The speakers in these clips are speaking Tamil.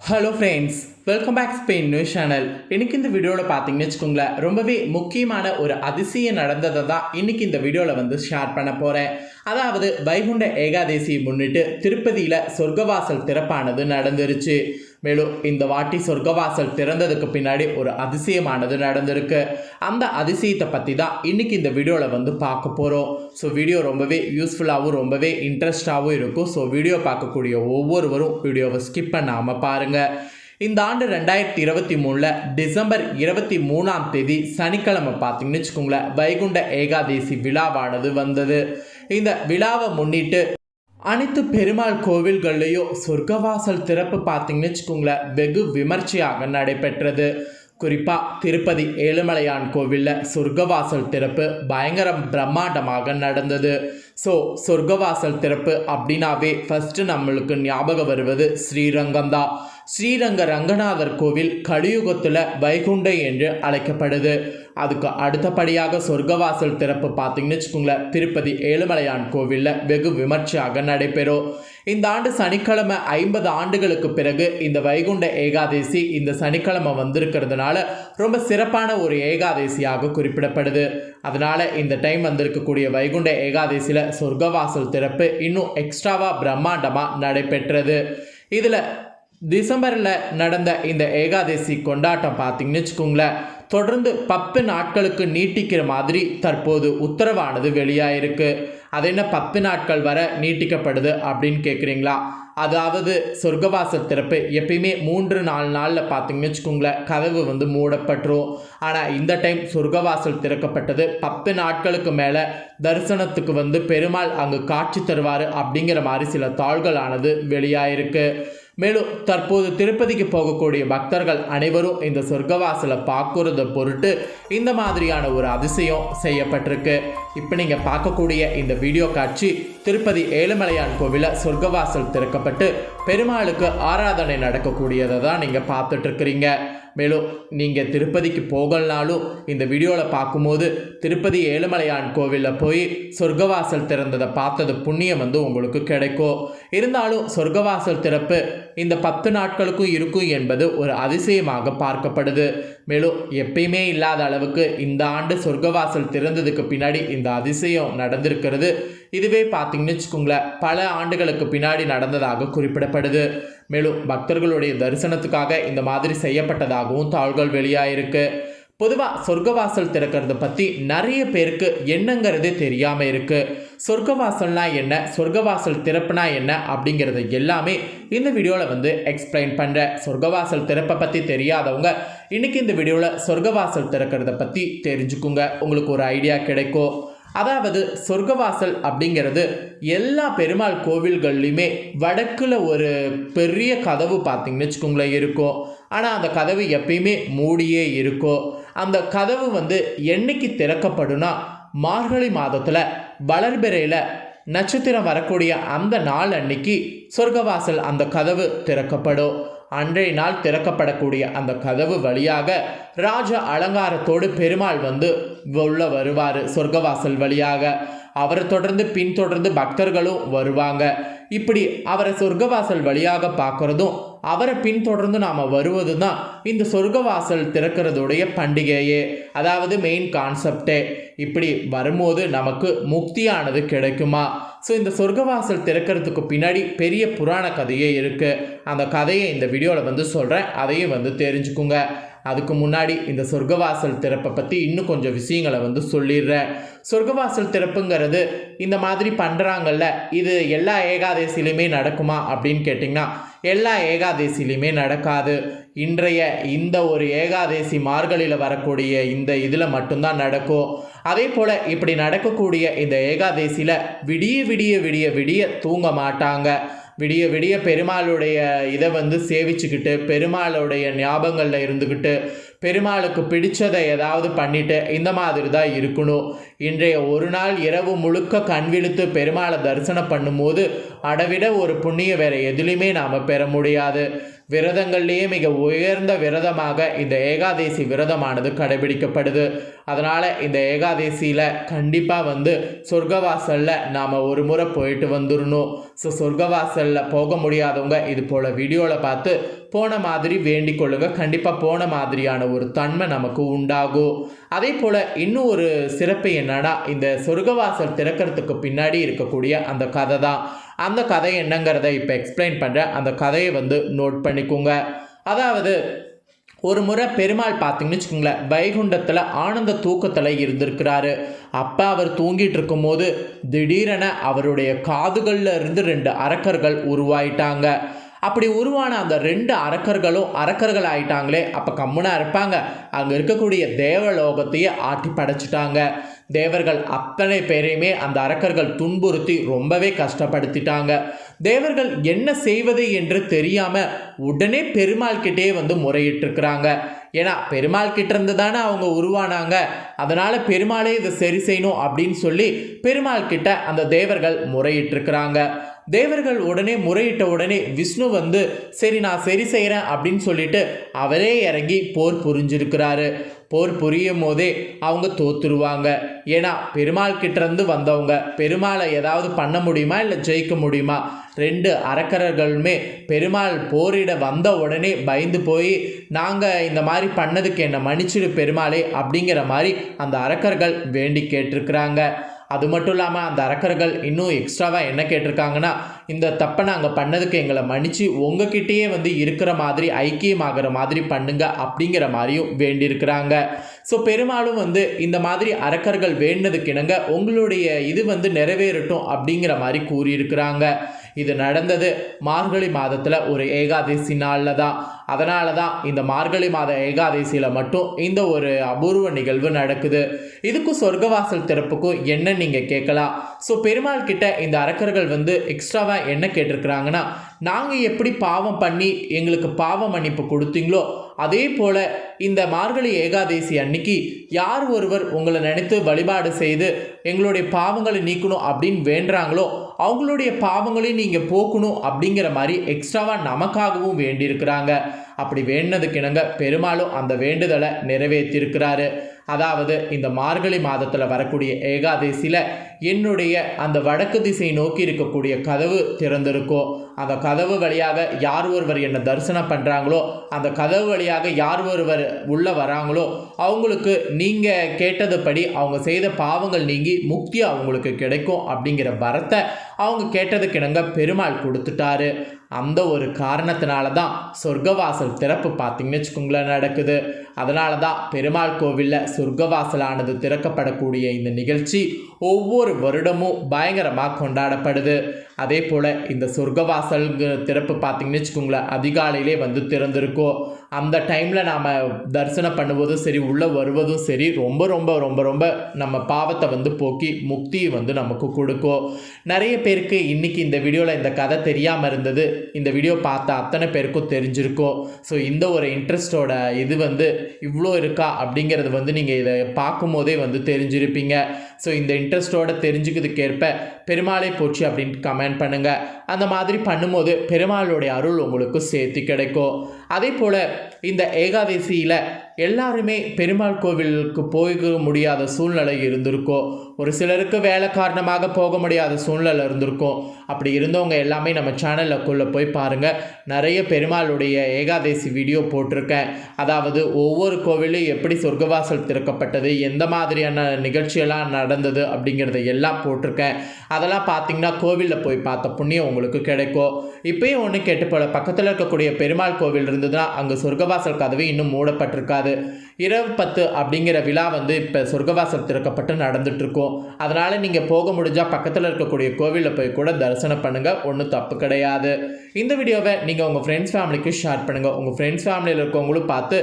Hello friends welcome back Spain news channel இன்றைக்கி இந்த வீடியோவில் பார்த்தீங்கன்னு வச்சுக்கோங்களேன் ரொம்பவே முக்கியமான ஒரு அதிசயம் நடந்ததை தான் இன்னைக்கு இந்த வீடியோவில் வந்து ஷேர் பண்ண போகிறேன் அதாவது வைகுண்ட ஏகாதசியை முன்னிட்டு திருப்பதியில் சொர்க்கவாசல் திறப்பானது நடந்துருச்சு. மேலும் இந்த வாட்டி சொர்க்கவாசல் திறந்ததுக்கு பின்னாடி ஒரு அதிசயமானது நடந்திருக்கு. அந்த அதிசயத்தை பற்றி தான் இன்னைக்கு இந்த வீடியோவில் வந்து பார்க்க போகிறோம் ஸோ வீடியோ ரொம்பவே யூஸ்ஃபுல்லாகவும் ரொம்பவே இன்ட்ரெஸ்டாகவும் இருக்கும். ஸோ வீடியோ பார்க்கக்கூடிய ஒவ்வொருவரும் வீடியோவை ஸ்கிப் பண்ணாமல் பாருங்கள் இந்த ஆண்டு ரெண்டாயிரத்தி இருபத்தி மூணில் டிசம்பர் இருபத்தி மூணாம் தேதி சனிக்கிழமை பார்த்தீங்கன்னு வச்சுக்கோங்களேன் வைகுண்ட ஏகாதசி விழாவானது வந்தது. இந்த விழாவை முன்னிட்டு அனைத்து பெருமாள் கோவில்கள்லேயும் சொர்க்கவாசல் திறப்பு பார்த்தீங்கன்னு வச்சுக்கோங்களேன் வெகு விமர்சையாக நடைபெற்றது. குறிப்பாக திருப்பதி ஏழுமலையான் கோவிலில் சொர்க்கவாசல் திறப்பு பயங்கரம் பிரம்மாண்டமாக நடந்தது. ஸோ சொர்க்கவாசல் திறப்பு அப்படின்னாவே ஃபஸ்ட்டு நம்மளுக்கு ஞாபகம் வருவது ஸ்ரீரங்கம் தான் ஸ்ரீரங்க ரங்கநாதர் கோவில் கலியுகத்தில் வைகுண்டை என்று அழைக்கப்படுது. அதுக்கு அடுத்தபடியாக சொர்க்கவாசல் திறப்பு பார்த்தீங்கன்னு வச்சுக்கோங்களேன். திருப்பதி ஏழுமலையான் கோவிலில் வெகு விமர்சையாக நடைபெறும். இந்த ஆண்டு சனிக்கிழமை ஐம்பது ஆண்டுகளுக்கு பிறகு இந்த வைகுண்ட ஏகாதசி இந்த சனிக்கிழமை வந்திருக்கிறதுனால ரொம்ப சிறப்பான ஒரு ஏகாதசியாக குறிப்பிடப்படுது. அதனால் இந்த டைம் வந்திருக்கக்கூடிய வைகுண்ட ஏகாதசியில் சொர்க்கவாசல் திறப்பு இன்னும் எக்ஸ்ட்ராவாக பிரம்மாண்டமாக நடைபெற்றது. இதில் டிசம்பரில் நடந்த இந்த ஏகாதசி கொண்டாட்டம் பார்த்தீங்கன்னு வச்சுக்கோங்களேன் தொடர்ந்து பத்து நாட்களுக்கு நீட்டிக்கிற மாதிரி தற்போது உத்தரவானது வெளியாயிருக்கு. அது என்ன பத்து நாட்கள் வர நீட்டிக்கப்படுது அப்படின்னு கேட்குறீங்களா அதாவது சொர்க்கவாசல் திறப்பு எப்பயுமே மூன்று நாலு நாளில் பார்த்தீங்கன்னு வச்சுக்கோங்களேன் கதவு வந்து மூடப்பட்டுரும். ஆனால் இந்த டைம் சொர்க்கவாசல் திறக்கப்பட்டது பத்து நாட்களுக்கு மேலே தரிசனத்துக்கு வந்து பெருமாள் அங்கு காட்சி தருவார் அப்படிங்கிற மாதிரி சில தாள்களானது வெளியாயிருக்கு. மேலும் தற்போது திருப்பதிக்கு போகக்கூடிய பக்தர்கள் அனைவரும் இந்த சொர்க்கவாசலை பார்க்கறத பொருட்டு இந்த மாதிரியான ஒரு அதிசயம் செய்யப்பட்டிருக்கு. இப்போ நீங்கள் பார்க்கக்கூடிய இந்த வீடியோ காட்சி திருப்பதி ஏழுமலையான் கோவிலில் சொர்க்கவாசல் திறக்கப்பட்டு பெருமாளுக்கு ஆராதனை நடக்கக்கூடியதை தான் நீங்கள் பார்த்துட்ருக்கிறீங்க மேலும் நீங்கள் திருப்பதிக்கு போகலனாலும் இந்த வீடியோவில் பார்க்கும்போது திருப்பதி ஏழுமலையான் கோவிலில் போய் சொர்க்கவாசல் திறந்ததை பார்த்தது புண்ணியம் வந்து உங்களுக்கு கிடைக்கும். இருந்தாலும் சொர்க்கவாசல் திறப்பு இந்த பத்து நாட்களுக்கும் இருக்கும் என்பது ஒரு அதிசயமாக பார்க்கப்படுது. மேலும் எப்பயுமே இல்லாத அளவுக்கு இந்த ஆண்டு சொர்க்கவாசல் திறந்ததுக்கு பின்னாடி இந்த அதிசயம் நடந்திருக்கிறது. இதுவே பார்த்தீங்கன்னு வச்சுக்கோங்களேன் பல ஆண்டுகளுக்கு பின்னாடி நடந்ததாக குறிப்பிடப்படுது. மேலும் பக்தர்களுடைய தரிசனத்துக்காக இந்த மாதிரி செய்யப்பட்டதாகவும் தாள்கள் வெளியாயிருக்கு. பொதுவாக சொர்க்கவாசல் திறக்கிறத பற்றி நிறைய பேருக்கு என்னங்கிறதே தெரியாமல் இருக்குது சொர்க்கவாசல்னா என்ன? சொர்க்கவாசல் திறப்புனா என்ன? அப்படிங்கிறத எல்லாமே இந்த வீடியோவில் வந்து எக்ஸ்பிளைன் பண்ணுறேன் சொர்க்கவாசல் திறப்பை பற்றி தெரியாதவங்க இன்றைக்கி இந்த வீடியோவில் சொர்க்கவாசல் திறக்கிறத பற்றி தெரிஞ்சுக்குங்க. உங்களுக்கு ஒரு ஐடியா கிடைக்கும். அதாவது சொர்க்கவாசல் அப்படிங்கிறது எல்லா பெருமாள் கோவில்கள்லையுமே வடக்கில் ஒரு பெரிய கதவு பார்த்தீங்கன்னு வச்சுக்கோங்களேன் இருக்கும். ஆனால் அந்த கதவு எப்பயுமே மூடியே இருக்கும். அந்த கதவு வந்து என்னைக்கு திறக்கப்படும்னா மார்கழி மாதத்தில் வளர்பிறையில் நட்சத்திரம் வரக்கூடிய அந்த நாள் அன்னைக்கு சொர்க்கவாசல் அந்த கதவு திறக்கப்படும். அன்றைய நாள் திறக்கப்படக்கூடிய அந்த கதவு வழியாக ராஜ அலங்காரத்தோடு பெருமாள் வந்து உள்ள வருவார் சொர்க்கவாசல் வழியாக. அவரை தொடர்ந்து பின்தொடர்ந்து பக்தர்களும் வருவாங்க. இப்படி அவரை சொர்க்கவாசல் வழியாக பார்க்குறதும் அவரை பின்தொடர்ந்து நாம் வருவது தான் இந்த சொர்க்கவாசல் திறக்கிறதுடைய பண்டிகையே. அதாவது மெயின் கான்செப்டே இப்படி வரும்போது நமக்கு முக்தியானது கிடைக்குமா? ஸோ இந்த சொர்க்கவாசல் திறக்கிறதுக்கு பின்னாடி பெரிய புராண கதையே இருக்குது அந்த கதையை இந்த வீடியோவில் வந்து சொல்கிறேன் அதையும் வந்து தெரிஞ்சுக்குங்க. அதுக்கு முன்னாடி இந்த சொர்க்கவாசல் திறப்பை பற்றி இன்னும் கொஞ்சம் விஷயங்களை வந்து சொல்லிடுறேன். சொர்க்கவாசல் திறப்புங்கிறது இந்த மாதிரி பண்ணுறாங்கல்ல இது எல்லா ஏகாதசிலையுமே நடக்குமா அப்படின்னு கேட்டிங்கன்னா எல்லா ஏகாதசிலையுமே நடக்காது. இன்றைய இந்த ஒரு ஏகாதசி மார்கழியில் வரக்கூடிய இந்த இதில் மட்டும்தான் நடக்கும். அதே போல் இப்படி நடக்கக்கூடிய இந்த ஏகாதசியில் விடிய விடிய விடிய விடிய தூங்க மாட்டாங்க. விடிய விடிய பெருமாளுடைய இதை வந்து சேவிச்சுக்கிட்டு பெருமாளுடைய ஞாபகங்களில் இருந்துக்கிட்டு பெருமாளுக்கு பிடிச்சதை ஏதாவது பண்ணிட்டு இந்த மாதிரி தான் இருக்கணும். இன்றைய ஒரு நாள் இரவு முழுக்க கண் விழுத்து பெருமாளை தரிசனம் பண்ணும்போது அடவிட ஒரு புண்ணியம் வேற எதுலேயுமே நாம் பெற முடியாது. விரதங்கள்லேயே மிக உயர்ந்த விரதமாக இந்த ஏகாதேசி விரதமானது கடைபிடிக்கப்படுது. அதனால் இந்த ஏகாதேசியில் கண்டிப்பாக வந்து சொர்க்கவாசலில் நாம் ஒரு முறை போயிட்டு வந்துடணும் ஸோ சொர்க்கவாசலில் போக முடியாதவங்க இது போல் வீடியோவில் பார்த்து போன மாதிரி வேண்டிக் கொள்ளுங்க கண்டிப்பாக போன மாதிரியான ஒரு தன்மை நமக்கு உண்டாகும். அதே போல் இன்னும் ஒரு சிறப்பு என்னன்னா இந்த சொர்க்கவாசல் திறக்கிறதுக்கு பின்னாடி இருக்கக்கூடிய அந்த கதை தான். அந்த கதை என்னங்கிறத இப்போ எக்ஸ்பிளைன் பண்ணுறேன் அந்த கதையை வந்து நோட் பண்ணிக்கோங்க. அதாவது ஒரு முறை பெருமாள் பார்த்தீங்கன்னு வச்சுக்கோங்களேன் வைகுண்டத்தில் ஆனந்த தூக்கத்தில் இருந்திருக்கிறாரு. அப்போ அவர் தூங்கிட்டு இருக்கும்போது திடீரென அவருடைய காதுகளில் இருந்து ரெண்டு அரக்கர்கள் உருவாயிட்டாங்க. அப்படி உருவான அந்த ரெண்டு அரக்கர்களும் அரக்கர்கள் ஆயிட்டாங்களே அப்போ கம்முனா இருப்பாங்க. அங்கே இருக்கக்கூடிய தேவலோகத்தையே ஆட்டி படைச்சிட்டாங்க. தேவர்கள் அத்தனை பேரையுமே அந்த அரக்கர்கள் துன்புறுத்தி ரொம்பவே கஷ்டப்படுத்திட்டாங்க. தேவர்கள் என்ன செய்வது என்று தெரியாம உடனே பெருமாள் கிட்டே வந்து முறையிட்டிருக்கிறாங்க. ஏன்னா பெருமாள் கிட்ட இருந்து தானே அவங்க உருவானாங்க. அதனால பெருமாளே இதை சரி செய்யணும் அப்படின்னு சொல்லி பெருமாள் கிட்ட அந்த தேவர்கள் முறையிட்டிருக்கிறாங்க. தேவர்கள் உடனே முறையிட்ட உடனே விஷ்ணு வந்து சரி நான் சரி செய்கிறேன் அப்படின்னு சொல்லிட்டு அவரே இறங்கி போர் புரிஞ்சிருக்கிறாரு. போர் புரியும் போதே அவங்க தோத்துருவாங்க. ஏன்னா பெருமாள் கிட்டேருந்து வந்தவங்க பெருமாளை ஏதாவது பண்ண முடியுமா இல்லை ஜெயிக்க முடியுமா? ரெண்டு அறக்கரர்களுமே பெருமாள் போரிட வந்த உடனே பயந்து போய் நாங்கள் இந்த மாதிரி பண்ணதுக்கு என்னை மன்னிச்சிடு பெருமாளே அப்படிங்கிற மாதிரி அந்த அரக்கர்கள் வேண்டி கேட்டிருக்கிறாங்க. அது மட்டும் இல்லாமல் அந்த அரக்கர்கள் இன்னும் எக்ஸ்ட்ராவாக என்ன கேட்டிருக்காங்கன்னா இந்த தப்பை நாங்கள் பண்ணதுக்கு எங்களை மன்னிச்சு உங்ககிட்டயே வந்து இருக்கிற மாதிரி ஐக்கியமாகிற மாதிரி பண்ணுங்க அப்படிங்கிற மாதிரியும் வேண்டியிருக்கிறாங்க. ஸோ பெரும்பாலும் வந்து இந்த மாதிரி அரக்கர்கள் வேண்டினதுக்கிணங்க உங்களுடைய இது வந்து நிறைவேறட்டும் அப்படிங்கிற மாதிரி கூறியிருக்கிறாங்க. இது நடந்தது மார்கழி மாதத்தில் ஒரு ஏகாதசி நாளில் தான் அதனால தான் இந்த மார்கழி மாத ஏகாதசியில் மட்டும் இந்த ஒரு அபூர்வ நிகழ்வு நடக்குது. இதுக்கும் சொர்க்கவாசல் திறப்புக்கும் என்ன நீங்கள் கேட்கலாம்? ஸோ பெருமாள் கிட்ட இந்த அரக்கர்கள் வந்து எக்ஸ்ட்ராவாக என்ன கேட்டிருக்கிறாங்கன்னா நாங்கள் எப்படி பாவம் பண்ணி எங்களுக்கு பாவ மன்னிப்பு கொடுத்தீங்களோ அதே போல் இந்த மார்கழி ஏகாதசி அன்னைக்கு யார் ஒருவர் உங்களை நினைத்து வழிபாடு செய்து எங்களுடைய பாவங்களை நீக்கணும் அப்படின்னு வேண்டுறாங்களோ அவங்களுடைய பாவங்களையும் நீங்கள் போக்கணும் அப்படிங்கிற மாதிரி எக்ஸ்ட்ராவாக நமக்காகவும் வேண்டியிருக்கிறாங்க. அப்படி வேண்டினதுக்கிணங்க பெருமாளும் அந்த வேண்டுதலை நிறைவேற்றியிருக்கிறாரு அதாவது இந்த மார்கழி மாதத்தில் வரக்கூடிய ஏகாதசியில் என்னுடைய அந்த வடக்கு திசை நோக்கி இருக்கக்கூடிய கதவு திறந்திருக்கோ அந்த கதவு வழியாக யார் ஒருவர் என்னை தரிசனம் பண்ணுறாங்களோ அந்த கதவு வழியாக யார் ஒருவர் உள்ளே வராங்களோ அவங்களுக்கு நீங்கள் கேட்டதுபடி அவங்க செய்த பாவங்கள் நீங்கி முக்தி அவங்களுக்கு கிடைக்கும் அப்படிங்கிற வரத்தை அவங்க கேட்டதுக்கிணங்க பெருமாள் கொடுத்துட்டாரு. அந்த ஒரு காரணத்தினால தான் சொர்க்கவாசல் திறப்பு பார்த்தீங்கன்னு வச்சுக்கோங்களேன் நடக்குது. அதனால தான் பெருமாள் கோவிலில் சொர்க்கவாசலானது திறக்கப்படக்கூடிய இந்த நிகழ்ச்சி ஒவ்வொரு வருடமும் பயங்கரமாக கொண்டாடப்படுது. அதே போல் இந்த சொர்க்கவாசல் திறப்பு பார்த்தீங்கன்னு வச்சுக்கோங்களேன் அதிகாலையிலே வந்து திறந்திருக்கோம் அந்த டைமில் நாம் தரிசனம் பண்ணுவதும் சரி உள்ளே வருவதும் சரி ரொம்ப ரொம்ப ரொம்ப ரொம்ப நம்ம பாவத்தை வந்து போக்கி முக்தி வந்து நமக்கு கொடுக்கும். நிறைய பேருக்கு இன்றைக்கி இந்த வீடியோவில் இந்த கதை தெரியாமல் இருந்தது. இந்த வீடியோ பார்த்த அத்தனை பேருக்கும் தெரிஞ்சிருக்கும். ஸோ இந்த ஒரு இன்ட்ரெஸ்டோட இது வந்து இவ்வளோ இருக்கா அப்படிங்கிறது வந்து நீங்கள் இதை பார்க்கும்போதே வந்து தெரிஞ்சிருப்பீங்க. ஸோ இந்த இன்ட்ரெஸ்டோட தெரிஞ்சுக்கிறதுக்கு ஏற்ப பெருமாளை போச்சு அப்படின்ட்டு கமெண்ட் பண்ணுங்கள் அந்த மாதிரி பண்ணும்போது பெருமாளுடைய அருள் உங்களுக்கு சேர்த்து கிடைக்கும். அதே போல் இந்த ஏகாதசியில் எல்லாருமே பெருமாள் கோவிலுக்கு போக முடியாத சூழ்நிலை இருந்திருக்கும். ஒரு சிலருக்கு வேலை காரணமாக போக முடியாத சூழ்நிலை இருந்திருக்கும். அப்படி இருந்தவங்க எல்லாமே நம்ம சேனலுக்குள்ளே போய் பாருங்கள் நிறைய பெருமாளுடைய ஏகாதசி வீடியோ போட்டிருக்கேன். அதாவது ஒவ்வொரு கோவிலும் எப்படி சொர்க்கவாசல் திறக்கப்பட்டது எந்த மாதிரியான நிகழ்ச்சியெல்லாம் நடந்தது அப்படிங்கிறத எல்லாம் போட்டிருக்கேன். அதெல்லாம் பார்த்தீங்கன்னா கோவிலில் போய் பார்த்த புண்ணியம் உங்களுக்கு கிடைக்கும். இப்பயும் ஒன்று கேட்டு போல பக்கத்தில் இருக்கக்கூடிய பெருமாள் கோவில் இருந்ததுன்னா அங்கே சொர்க்கவாசல் கதவு இன்னும் மூடப்பட்டிருக்காது. இரவு பத்து அப்படிங்கிற விழா வந்து இப்போ சொர்க்கவாசல் திறக்கப்பட்டு நடந்துட்டு அதனால் நீங்கள் போக முடிஞ்சால் பக்கத்தில் இருக்கக்கூடிய கோவிலில் போய் கூட தரிசனம் பண்ணுங்கள் ஒன்றும் தப்பு கிடையாது. இந்த வீடியோவை நீங்கள் உங்கள் ஃப்ரெண்ட்ஸ் ஃபேமிலிக்கு ஷேர் பண்ணுங்கள் உங்கள் ஃப்ரெண்ட்ஸ் ஃபேமிலியில் இருக்கவங்களும் பார்த்து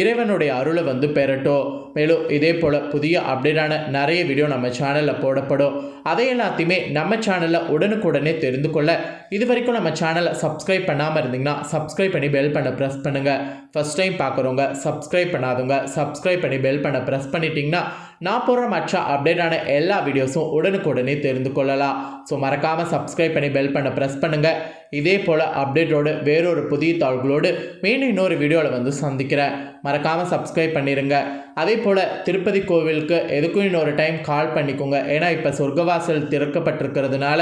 இறைவனுடைய அருளை வந்து பெறட்டும். மேலும் இதே போல் புதிய அப்டேட்டான நிறைய வீடியோ நம்ம சேனலில் போடப்படும். அதை எல்லாத்தையுமே நம்ம சேனலில் உடனுக்குடனே தெரிந்து கொள்ள. இது வரைக்கும் நம்ம சேனலை சப்ஸ்கிரைப் பண்ணாமல் இருந்தீங்கன்னா சப்ஸ்கிரைப் பண்ணி பெல் பண்ண ப்ரெஸ் பண்ணுங்கள் ஃபஸ்ட் டைம் பார்க்குறவங்க சப்ஸ்கிரைப் பண்ணாதவங்க சப்ஸ்கிரைப் பண்ணி பெல் பண்ண ப்ரெஸ் பண்ணிட்டீங்கன்னா நான் போடுற மற்ற அப்டேட்டான எல்லா வீடியோஸும் உடனுக்குடனே தெரிந்து கொள்ளலாம். ஸோ மறக்காமல் சப்ஸ்கிரைப் பண்ணி பெல் பண்ண ப்ரெஸ் பண்ணுங்கள் இதே போல் அப்டேட்டோடு வேறொரு புதிய தாள்களோடு மீண்டும் இன்னொரு வீடியோவில் வந்து சந்திக்கிறேன். மறக்காமல் சப்ஸ்கிரைப் பண்ணிடுங்க அதே போல் திருப்பதி கோவிலுக்கு எதுக்கும் இன்னொரு டைம் கால் பண்ணிக்கோங்க. ஏன்னா இப்போ சொர்க்கவாசல் திறக்கப்பட்டிருக்கிறதுனால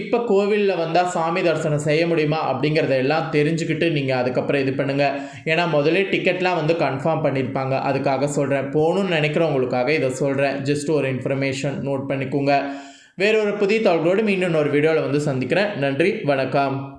இப்போ கோவிலில் வந்தால் சாமி தரிசனம் செய்ய முடியுமா அப்படிங்கிறத எல்லாம் தெரிஞ்சுக்கிட்டு நீங்கள் அதுக்கப்புறம் இது பண்ணுங்கள் ஏன்னா முதலே டிக்கெட்லாம் வந்து கன்ஃபார்ம் பண்ணியிருப்பாங்க அதுக்காக சொல்கிறேன் போகணும்னு நினைக்கிறவங்களுக்காக இதை சொல்கிறேன் ஜஸ்ட் ஒரு இன்ஃபர்மேஷன் நோட் பண்ணிக்கோங்க. வேறொரு புதிய தகவலோடு மீண்டும் ஒரு வீடியோவில் வந்து சந்திக்கிறேன். நன்றி வணக்கம்.